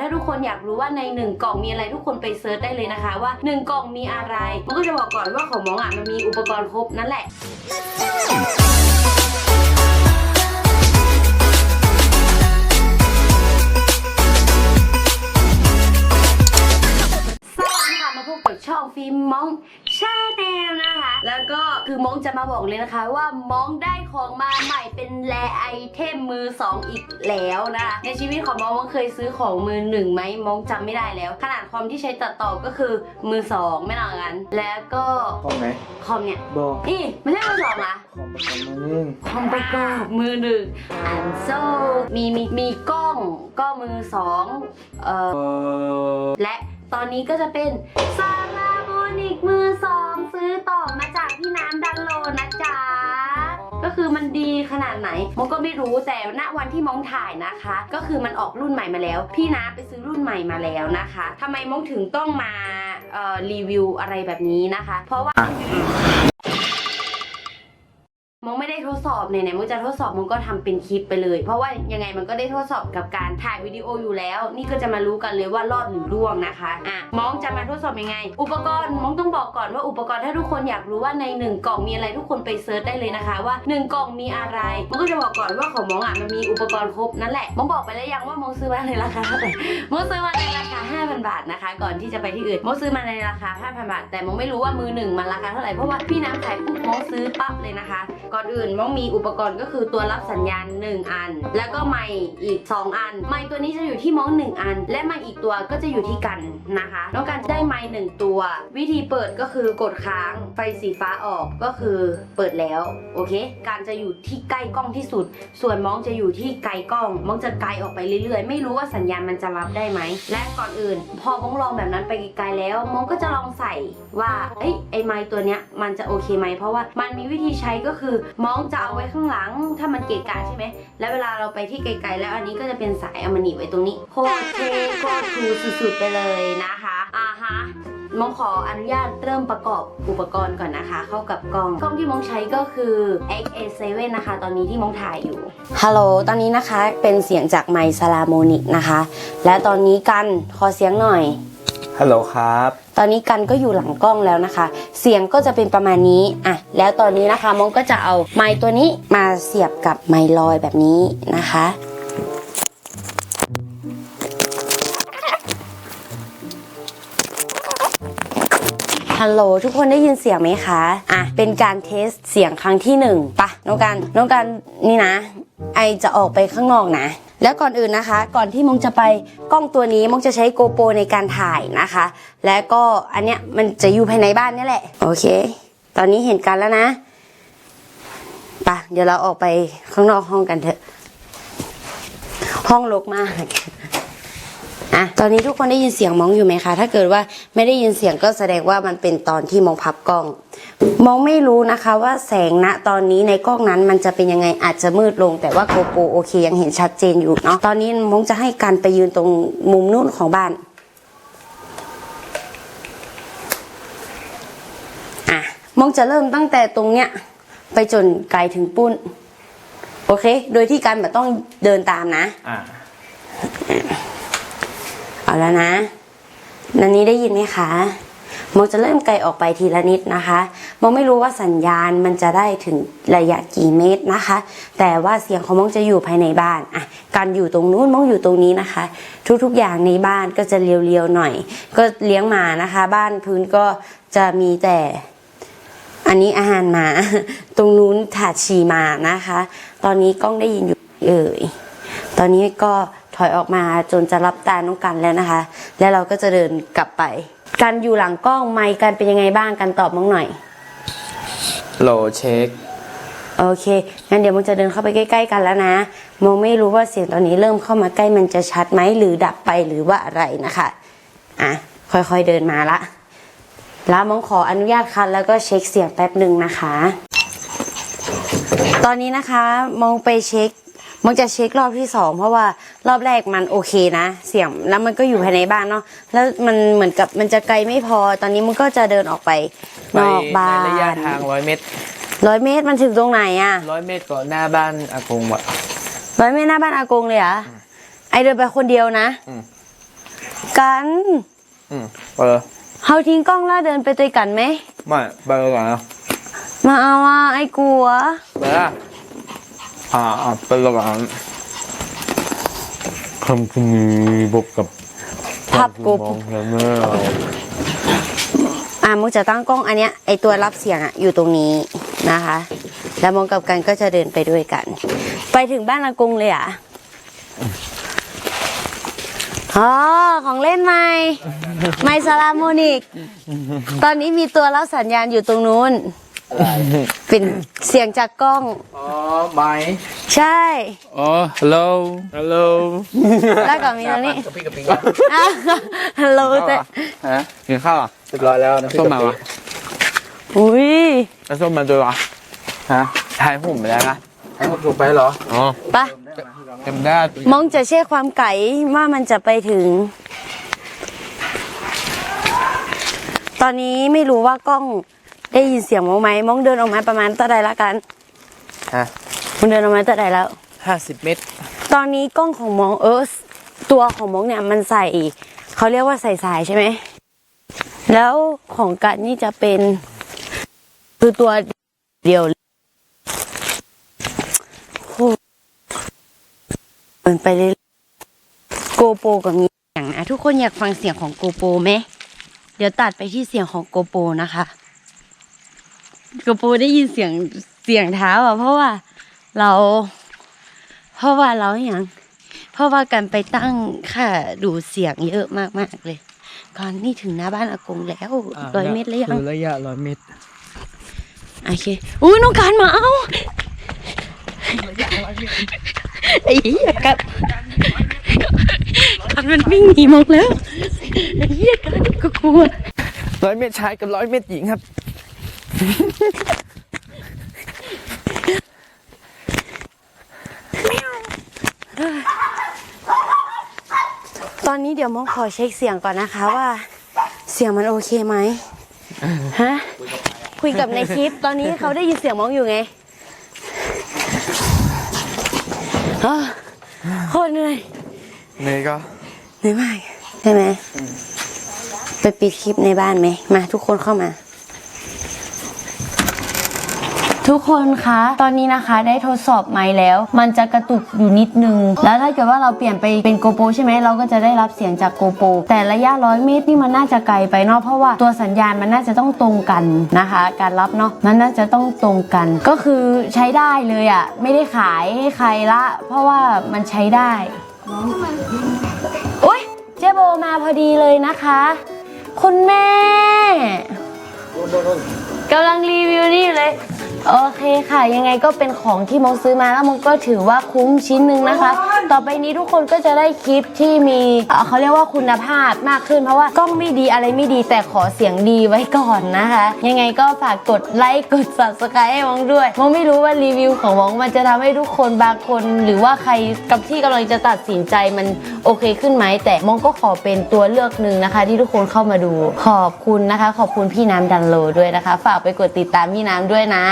ถ้าทุกคนอยากรู้ว่าในหนึ่งกล่องมีอะไรทุกคนไปเซิร์ชได้เลยนะคะว่าหนึ่งกล่องมีอะไรมันก็จะบอกก่อนว่าของมองอะมันมีอุปกรณ์ครบนั่นแหละสวัสดีค่ะมาพบกับช่องฟิล์มมอง ชาแนลนะคะ แล้วก็คือมองจะมาบอกเลยนะคะ ว่ามองได้ของมาใหม่เป็นแลไอเทมมือสองอีกแล้วนะคะในชีวิตของมองมองเคยซื้อของมือหนึ่งไหมมองจำไม่ได้แล้ว ขนาดคอมที่ใช้ตัดต่อก็คือมือสองไม่นานกัน แล้วก็ห้องไหนคอมเนี่ยบอกอีไม่ใช่มือสองละของประกันมานึ่งคอมประกอบมือหนึ่งอันโซมีมีมีกล้องก็มือสองเอ่อเออและตอนนี้ก็จะเป็นซาราโบ นิกมือสองซื้อต่อมาจากพี่น้ำดันโลนะจ๊ะ ก็คือมันดีขนาดไหนมองก็ไม่รู้แต่ณวันที่มองถ่ายนะคะ ก็คือมันออกรุ่นใหม่มาแล้ว พี่น้าไปซื้อรุ่นใหม่มาแล้วนะคะทำไมมองถึงต้องมาเอ่อรีวิวอะไรแบบนี้นะคะ เพราะว่า ทดสอบไหนมองจะทดสอบมองก็ทำเป็นคลิปไปเลย เพราะว่ายังไงมันก็ได้ทดสอบกับการถ่ายวิดีโออยู่แล้ว นี่ก็จะมารู้กันเลยว่ารอดหรือร่วงนะคะอะมองจะมาทดสอบยังไง อุปกรณ์มองต้องบอกก่อนว่าอุปกรณ์ถ้าทุกคนอยากรู้ว่าในหนึ่งกล่องมีอะไรทุกคนไปเซิร์ชได้เลยนะคะ ว่าหนึ่งกล่องมีอะไรมองก็จะบอกก่อนว่าของมองอะมันมีอุปกรณ์ครบนั่นแหละมองบอกไปแล้วยังว่ามองซื้อมาในราคาเท่าไหร่มดซื้อมาในราคา5,000 บาทนะคะ ก่อนที่จะไปที่อื่นมดซื้อมาในราคา5,000บาทแต่มองไม่รู้ว่ามือหนึ่งมันราคาเท่าไหร่เพราะว่าพี่น้ำขายปุ๊บมองซื้อปั๊บเลยนะคะ ก่อนอื่นมองมีอุปกรณ์ก็คือตัวรับสัญญาณ 1 อัน แล้วก็ไมค์อีก 2 อัน ไมค์ตัวนี้จะอยู่ที่มอง1อัน และไมค์อีกตัวก็จะอยู่ที่กันนะคะน้องการได้ไมค์หนึ่งตัว วิธีเปิดก็คือกดค้างไฟสีฟ้าออกก็คือเปิดแล้วโอเค การจะอยู่ที่ใกล้กล้องที่สุด ส่วนมองจะอยู่ที่ไกลกล้อง มองจะไกลออกไปเรื่อยๆ ไม่รู้ว่าสัญญาณมันจะรับได้ไหม และก่อนอื่น พอมองลองแบบนั้นไปไกลๆแล้ว มองก็จะลองใส่ว่าเอ้ยไอไม้ตัวเนี้ยมันจะโอเคไหมเพราะว่ามันมีวิธีใช้ก็คือมองจะเอาไว้ข้างหลังถ้ามันเกะกะใช่ไหม แล้วเวลาเราไปที่ไกลๆ แล้วอันนี้ก็จะเป็นสายเอามาหนีบไว้ตรงนี้โคตรเท่โคตรทูสุดๆไปเลยนะคะอ่าฮะมองขออนุญาตเริ่มประกอบอุปกรณ์ก่อนนะคะ เข้ากับกล้อง กล้องที่มองใช้ก็คือ XA7 นะคะ ตอนนี้ที่มองถ่ายอยู่ ฮัลโหล ตอนนี้นะคะเป็นเสียงจากไมค์ซาลาโมนิกนะคะ และตอนนี้กันขอเสียงหน่อย ฮัลโหลครับ ตอนนี้กันก็อยู่หลังกล้องแล้วนะคะ เสียงก็จะเป็นประมาณนี้อะแล้วตอนนี้นะคะมงก็จะเอาไมค์ตัวนี้มาเสียบกับไมค์ลอยแบบนี้นะคะ ฮัลโหลทุกคนได้ยินเสียงไหมคะ อะ เป็นการเทสเสียงครั้งที่หนึ่งปะน้องกันน้องกันนี่นะ ไอจะออกไปข้างนอกนะ แล้วก่อนอื่นนะคะ ก่อนที่มงจะไปกล้องตัวนี้มงจะใช้โกโปรในการถ่ายนะคะ และก็อันเนี้ยมันจะอยู่ภายในบ้านนี่แหละ โอเค ตอนนี้เห็นกันแล้วนะปะเดี๋ยวเราออกไปข้างนอกห้องกันเถอะ ห้องรกมาก อะตอนนี้ทุกคนได้ยินเสียงมองอยู่ไหมคะ ถ้าเกิดว่าไม่ได้ยินเสียงก็แสดงว่ามันเป็นตอนที่มองพับกล้อง มองไม่รู้นะคะว่าแสงณตอนนี้ในกล้องนั้นมันจะเป็นยังไงอาจจะมืดลง แต่ว่าโกโปรโอเคยังเห็นชัดเจนอยู่เนาะตอนนี้มองจะให้การไปยืนตรงมุมนู้นของบ้านอะมองจะเริ่มตั้งแต่ตรงเนี้ยไปจนไกลถึงปุ้น โอเค โดยที่การแบบต้องเดินตามนะอ่า เอาแล้วนะนันนี้ได้ยินไหมคะโมจะเริ่มไกลออกไปทีละนิดนะคะโมไม่รู้ว่าสัญญาณมันจะได้ถึงระยะกี่เมตรนะคะ แต่ว่าเสียงของมองจะอยู่ภายในบ้านอะการอยู่ตรงนู้นมองอยู่ตรงนี้นะคะ ทุกๆอย่างในบ้านก็จะเรียวๆหน่อย ก็เลี้ยงหมานะคะ บ้านพื้นก็จะมีแต่ อันนี้อาหารหมา ตรงนู้นถาดชีมานะคะ ตอนนี้กล้องได้ยินอยู่เอ่ยตอนนี้ก็ ถอยออกมาจนจะรับตาน้องกันแล้วนะคะ แล้วเราก็จะเดินกลับไป กันอยู่หลังกล้องไมค์กันเป็นยังไงบ้างกันตอบมั้งหน่อยโหลเช็คโอเค งั้นเดี๋ยวมันจะเดินเข้าไปใกล้ ๆ กันแล้วนะมองไม่รู้ว่าเสียงตอนนี้เริ่มเข้ามาใกล้มันจะชัดไหมหรือดับไปหรือว่าอะไรนะคะ อะ ค่อยๆเดินมาละ แล้วมองขออนุญาตคัดแล้วก็เช็คเสียงแป๊บหนึ่งนะคะ ตอนนี้นะคะมองไปเช็ค มองจะเช็ครอบที่สองเพราะว่ารอบแรกมันโอเคนะ เสียงแล้วมันก็อยู่ภายในบ้านเนาะแล้วมันเหมือนกับมันจะไกลไม่พอ ตอนนี้มันก็จะเดินออกไปไปนอกบ้าในระยะนทางร้อยเมตรร้อยเมตรมันถึงตรงไหนอะร้อยเมตรก่อนหน้าบ้านอากงวะร้อยเมตรหน้าบ้านอากงเลยเหรอะไอเดินไปคนเดียวนะอืมกันอืมไปเลยเฮาทิ้งกล้องแล้วเดินไปด้วยกันไหมไม่ไปเลยก่อนนะมาเอาอะไอ้กลัวไปละ อ่าอ่าไปเลยก่อนคำคุณมีบกกับพับกบมองแล้วเมื่ออะมงจะตั้งกล้องอันเนี้ยไอตัวรับเสียงอะอยู่ตรงนี้นะคะ แล้วมงกับกันก็จะเดินไปด้วยกัน ไปถึงบ้านอากงเลยอะอ๋อของเล่นใหม่ไมซาลาโมนิก ตอนนี้มีตัวรับสัญญาณอยู่ตรงนู้น เป็นเสียงจากกล้อง อ๋อไม้ใช่ อ๋อ hello hello แล้วก็มีตรงนี้กระปิกระปิอะฮัลโหลแต่ฮะกินข้าวอะเรียบร้อยแล้วนะส้มมาวะอุ้ยแล้วส้มมาด้วยวะฮะทายผมไปแล้วนะให้ผมถูกไปเหรออ๋อไปะจำได้มองจะเช็คความไก่ว่ามันจะไปถึง ตอนนี้ไม่รู้ว่ากล้อง ได้ยินเสียงมองไหมมองเดินออกมาประมาณตะใดละกันฮะมองเดินออกมาตะใดแล้ว ห้าสิบเมตร ตอนนี้กล้องของมองเออตัวของมองเนี่ยมันใส่เขาเรียกว่าใส่สายใช่ไหมแล้วของกันนี่จะเป็นคือตัวเดียวโอ้เดินไปเลยโกโปรกับมีเสียงนะทุกคนอยากฟังเสียงของโกโปรไหมเดี๋ยวตัดไปที่เสียงของโกโปรนะคะโกโปรได้ยินเสียงเสียงเท้าอะ เพราะว่าเรา เพราะว่าเราอย่างเพราะว่าการไปตั้งค่าดูเสียงเยอะมากๆเลยก่อนนี่ถึงหน้าบ้านอากงแล้วร้อยเมตรแล้วยังคือระยะร้อยเมตรโอเคอุ้ยน้องการมาเอาไอ้เหี้ยกันกันมันวิ่งหนีมกแล้วไอ้เหี้ยกันก็กลัวร้อยเมตรชายกับร้อยเมตรหญิงครับ ตอนนี้เดี๋ยวมองขอเช็คเสียงก่อนนะคะว่า เสียงมันโอเคไหมฮะคุยกับในคลิป ตอนนี้เขาได้ยินเสียงมองอยู่ไงอ้าวโคตรเหนื่อยนี่ก็เหนื่อยมากใช่ไหมไปปิดคลิปในบ้านไหมมาทุกคนเข้ามา ทุกคนคะ ตอนนี้นะคะได้ทดสอบไม้แล้ว มันจะกระตุกอยู่นิดนึง แล้วถ้าเกิดว่าเราเปลี่ยนไปเป็นโกโปใช่ไหมเราก็จะได้รับเสียงจากโกโปแต่ระยะร้อยเมตรนี่มันน่าจะไกลไปเนาะเพราะว่าตัวสัญญาณมันน่าจะต้องตรงกันนะคะ การรับเนาะมันน่าจะต้องตรงกัน ก็คือใช้ได้เลยอะ่ะไม่ได้ขายให้ใครละ เพราะว่ามันใช้ได้โอ๊ยเจ๊โบมาพอดีเลยนะคะ คุณแม่ กำลังรีวิวนี่อยู่เลย โอเคค่ะ ยังไงก็เป็นของที่มงซื้อมาแล้วมงก็ถือว่าคุ้มชิ้นหนึ่งนะคะ ต่อไปนี้ทุกคนก็จะได้คลิปที่มีเอ่อเขาเรียกว่าคุณภาพมากขึ้น เพราะว่ากล้องไม่ดีอะไรไม่ดีแต่ขอเสียงดีไว้ก่อนนะคะ ยังไงก็ฝากกดไลค์กด subscribe ให้มงด้วยมงไม่รู้ว่ารีวิวของมงมันจะทำให้ทุกคนบางคน หรือว่าใครกับที่กำลังจะตัดสินใจมันโอเคขึ้นไหมแต่มงก็ขอเป็นตัวเลือกหนึ่งนะคะ ที่ทุกคนเข้ามาดูขอบคุณนะคะ ขอบคุณพี่น้ำดันโลด้วยนะคะฝากไปกดติดตามพี่น้ำด้วยนะ